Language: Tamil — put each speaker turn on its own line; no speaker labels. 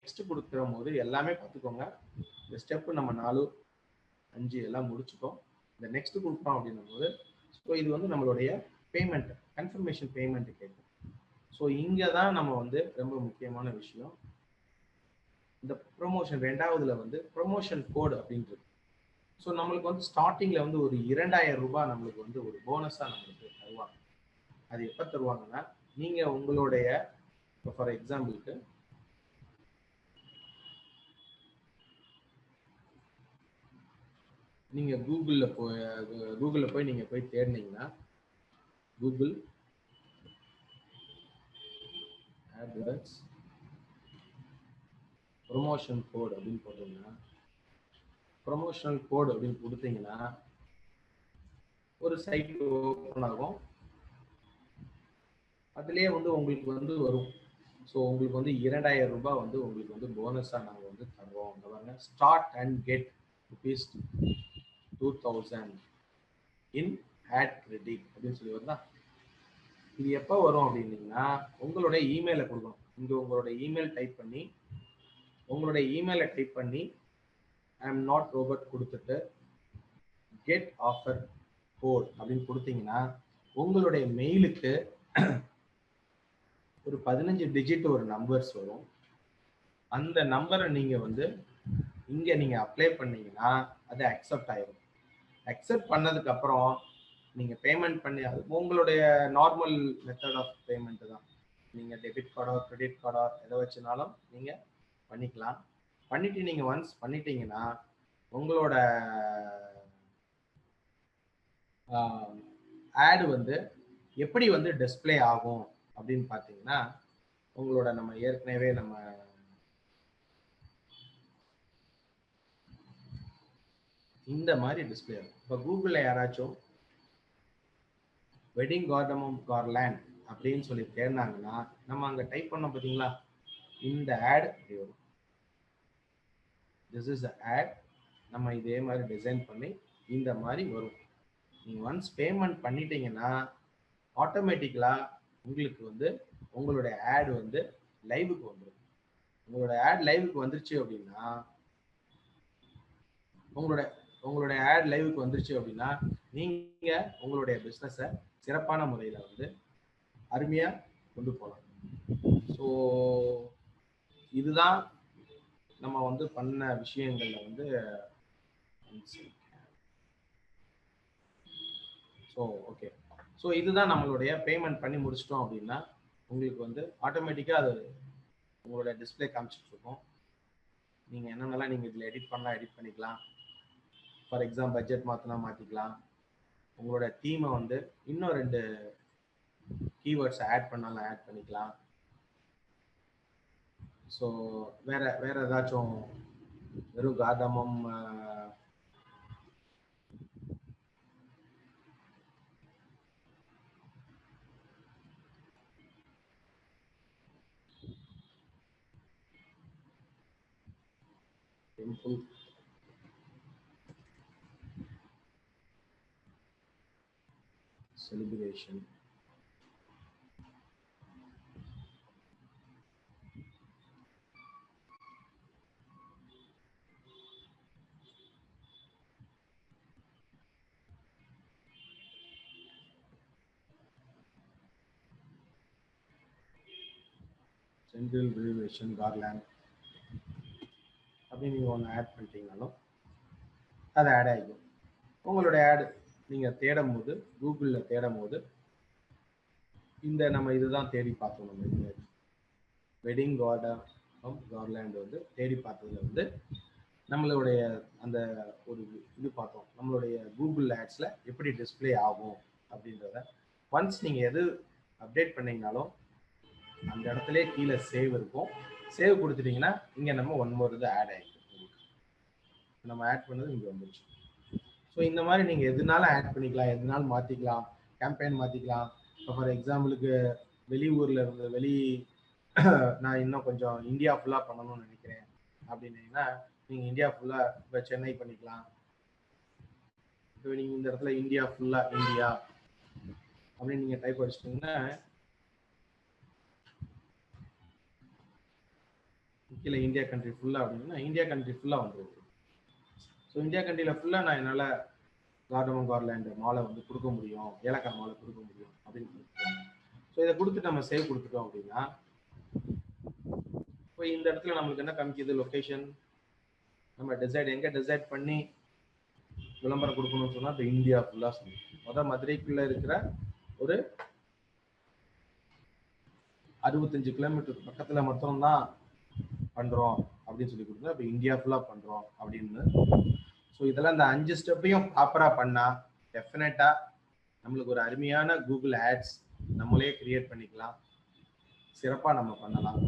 நெக்ஸ்ட் கொடுக்குற போது எல்லாமே பார்த்துக்கோங்க. இந்த ஸ்டெப்பு நம்ம நாலு அஞ்சு எல்லாம் முடிச்சுக்கோம் இந்த நெக்ஸ்ட் கொடுக்குறோம் அப்படின்னும் போது ஸோ இது வந்து நம்மளுடைய பேமெண்ட் கன்ஃபர்மேஷன் பேமெண்ட் கேட்கும். ஸோ இங்கே தான் நம்ம வந்து ரொம்ப முக்கியமான விஷயம். இந்த ப்ரொமோஷன் ரெண்டாவதுல வந்து ப்ரொமோஷன் கோடு அப்படின்றது. ஸோ நம்மளுக்கு வந்து ஸ்டார்டிங்கில் வந்து ஒரு இரண்டாயிரம் ரூபாய் நம்மளுக்கு வந்து ஒரு போனஸாக நம்மளுக்கு தருவாங்க. அது எப்போ தருவாங்கன்னா நீங்கள் உங்களுடைய இப்போ ஃபார் எக்ஸாம்பிளுக்கு நீங்கள் கூகுளில் போய் கூகுளில் போய் நீங்கள் போய் தேடினீங்கன்னா கூகுள் AdWords ப்ரொமோஷன் கோட் அப்படின்னு போட்டீங்கன்னா ப்ரொமோஷனல் கோட் அப்படின்னு கொடுத்தீங்கன்னா ஒரு சைட் ஓப்பன் ஆகும். அதுலேயே வந்து உங்களுக்கு வந்து வரும். ஸோ உங்களுக்கு வந்து இரண்டாயிரம் ரூபாய் வந்து உங்களுக்கு வந்து போனஸாக நாங்கள் வந்து தருவோம் இந்த பாருங்க start and get rupees two thousand in had credit அப்படின்னு சொல்லி வருதா இது எப்போ வரும் அப்படின்னீங்கன்னா உங்களுடைய இமெயிலை கொடுக்கணும் இங்கே உங்களோட இமெயில் டைப் பண்ணி உங்களுடைய இமெயிலை டைப் பண்ணி ஐ எம் நாட் ரோபோட் கொடுத்துட்டு கெட் ஆஃபர் கோட் அப்படின்னு கொடுத்தீங்கன்னா உங்களுடைய மெயிலுக்கு ஒரு பதினஞ்சு டிஜிட் ஒரு நம்பர்ஸ் வரும். அந்த நம்பரை நீங்கள் வந்து இங்கே நீங்கள் அப்ளை பண்ணீங்கன்னா அது அக்செப்ட் ஆயிடும் அக்செப்ட் பண்ணதுக்கு அப்புறம் நீங்கள் பேமெண்ட் பண்ணி அது உங்களுடைய நார்மல் மெத்தட் ஆஃப் பேமெண்ட் தான். நீங்கள் டெபிட் கார்டோ கிரெடிட் கார்டோ எதை வச்சுனாலும் நீங்கள் பண்ணிக்கலாம். பண்ணிட்டு நீங்கள் ஒன்ஸ் பண்ணிட்டீங்கன்னா உங்களோட ஆடு வந்து எப்படி வந்து டிஸ்ப்ளே ஆகும் அப்படின்னு பார்த்தீங்கன்னா உங்களோட நம்ம ஏற்கனவே நம்ம இந்த மாதிரி டிஸ்பிளே இருக்கும் இப்போ கூகுளில் யாராச்சும் வெட்டிங் கார்டமம் கார்லேண்ட் அப்படின்னு சொல்லி தேர்ந்தாங்கன்னா நம்ம அங்கே டைப் பண்ணோம் பார்த்தீங்களா இந்த ஆட் இப்படி வரும். திஸ் இஸ் ஆட் நம்ம இதே மாதிரி டிசைன் பண்ணி இந்த மாதிரி வரும். நீங்கள் ஒன்ஸ் பேமெண்ட் பண்ணிட்டீங்கன்னா ஆட்டோமேட்டிக்கலாக உங்களுக்கு வந்து உங்களுடைய ஆட் வந்து லைவுக்கு வந்துடும் உங்களோட ஆட் லைவுக்கு வந்துருச்சு அப்படின்னா உங்களோட உங்களுடைய ஆட் லைவுக்கு வந்துருச்சு அப்படின்னா நீங்கள் உங்களுடைய பிஸ்னஸை சிறப்பான முறையில் வந்து அருமையாக கொண்டு போகலாம். ஸோ இதுதான் நம்ம வந்து பண்ண விஷயங்கள்ல வந்து ஸோ ஓகே ஸோ இதுதான் நம்மளுடைய பேமெண்ட் பண்ணி முடிச்சிட்டோம் அப்படின்னா உங்களுக்கு வந்து ஆட்டோமேட்டிக்காக அது உங்களோட டிஸ்பிளே காமிச்சிட்டு இருக்கும். நீங்கள் என்னென்னலாம் நீங்கள் இதில் எடிட் பண்ணலாம் எடிட் பண்ணிக்கலாம். ஃபார் எக்ஸாம் பட்ஜெட் மாற்றினா மாற்றிக்கலாம் உங்களோட தீமை வந்து இன்னும் ரெண்டு கீவேர்ட்ஸ் ஆட் பண்ணாலும் ஆட் பண்ணிக்கலாம். ஸோ வேற வேற ஏதாச்சும் வெறும் காதமம் டெம்பிள் celebration. சென்ட்ரல் ரிலிவேஷன் கார்லேண்ட் அப்படின்னு நீங்கள் ஒன்று ஆட் பண்ணிட்டீங்கனாலும் அது ஆட் ஆகிக்கும் உங்களுடைய ஆடு நீங்கள் தேடும் போது கூகுளில் தேடும் போது இந்த நம்ம இதுதான் தேடி பார்த்தோம் நம்ம இந்த வெட்டிங் கார்டன் கார்லேண்ட் வந்து தேடி பார்த்ததுல வந்து நம்மளுடைய அந்த ஒரு இது பார்த்தோம். நம்மளுடைய கூகுள் ஆட்ஸில் எப்படி டிஸ்பிளே ஆகும் அப்படின்றத ஒன்ஸ் நீங்கள் எது அப்டேட் பண்ணிங்கனாலும் அந்த இடத்துல கீழே சேவ் இருக்கும். சேவ் கொடுத்துட்டிங்கன்னா இங்கே நம்ம ஒன் மோர் இது ஆட் ஆகிடும் நம்ம ஆட் பண்ணது இங்கே வந்துருச்சு. ஸோ இந்த மாதிரி நீங்கள் எதுனால ஆட் பண்ணிக்கலாம்? எதுனாலும் மாற்றிக்கலாம் கேம்பெயின் மாற்றிக்கலாம் இப்போ ஃபார் எக்ஸாம்பிளுக்கு வெளியூரில் இருந்து வெளி நான் இன்னும் கொஞ்சம் இந்தியா ஃபுல்லாக பண்ணணும்னு நினைக்கிறேன். அப்படின்னீங்கன்னா நீங்கள் இந்தியா ஃபுல்லாக இப்போ சென்னை பண்ணிக்கலாம். இப்போ நீங்கள் இந்த இடத்துல இந்தியா ஃபுல்லாக இந்தியா அப்படின்னு நீங்கள் டைப் அடிச்சிட்டிங்கன்னா கீழே இந்தியா கண்ட்ரி ஃபுல்லாக அப்படின்னா இந்தியா கண்ட்ரி ஃபுல்லாக வந்துருது ஸோ இந்தியா கண்ட்ரியில் ஃபுல்லாக நான் என்னால் கார்டமன் கார்லேண்ட் மாலை வந்து கொடுக்க முடியும். ஏலக்காய் மாலை கொடுக்க முடியும் அப்படின்னு கொடுத்துருவாங்க ஸோ இதை கொடுத்து நம்ம சேவ் கொடுத்துட்டோம் அப்படின்னா இப்போ இந்த இடத்துல நம்மளுக்கு என்ன காமிக்குது? லொக்கேஷன் நம்ம டிசைட் எங்கே டிசைட் பண்ணி விளம்பரம் கொடுக்கணும்னு சொன்னால் இப்போ இந்தியா ஃபுல்லாக சொல்லணும் மொதல் மதுரைக்குள்ளே இருக்கிற ஒரு அறுபத்தஞ்சு கிலோமீட்டருக்கு பக்கத்தில் மட்டும்தான் பண்ணுறோம் அப்படின்னு சொல்லி கொடுத்தா இப்போ இந்தியா ஃபுல்லாக பண்ணுறோம் அப்படின்னு. ஸோ இதெல்லாம் இந்த அஞ்சு ஸ்டெப்பையும் ப்ராப்பராக பண்ணால் டெஃபினட்டாக நம்மளுக்கு ஒரு அருமையான கூகுள் ஆட்ஸ் நம்மளே கிரியேட் பண்ணிக்கலாம். சிறப்பாக நம்ம பண்ணலாம்.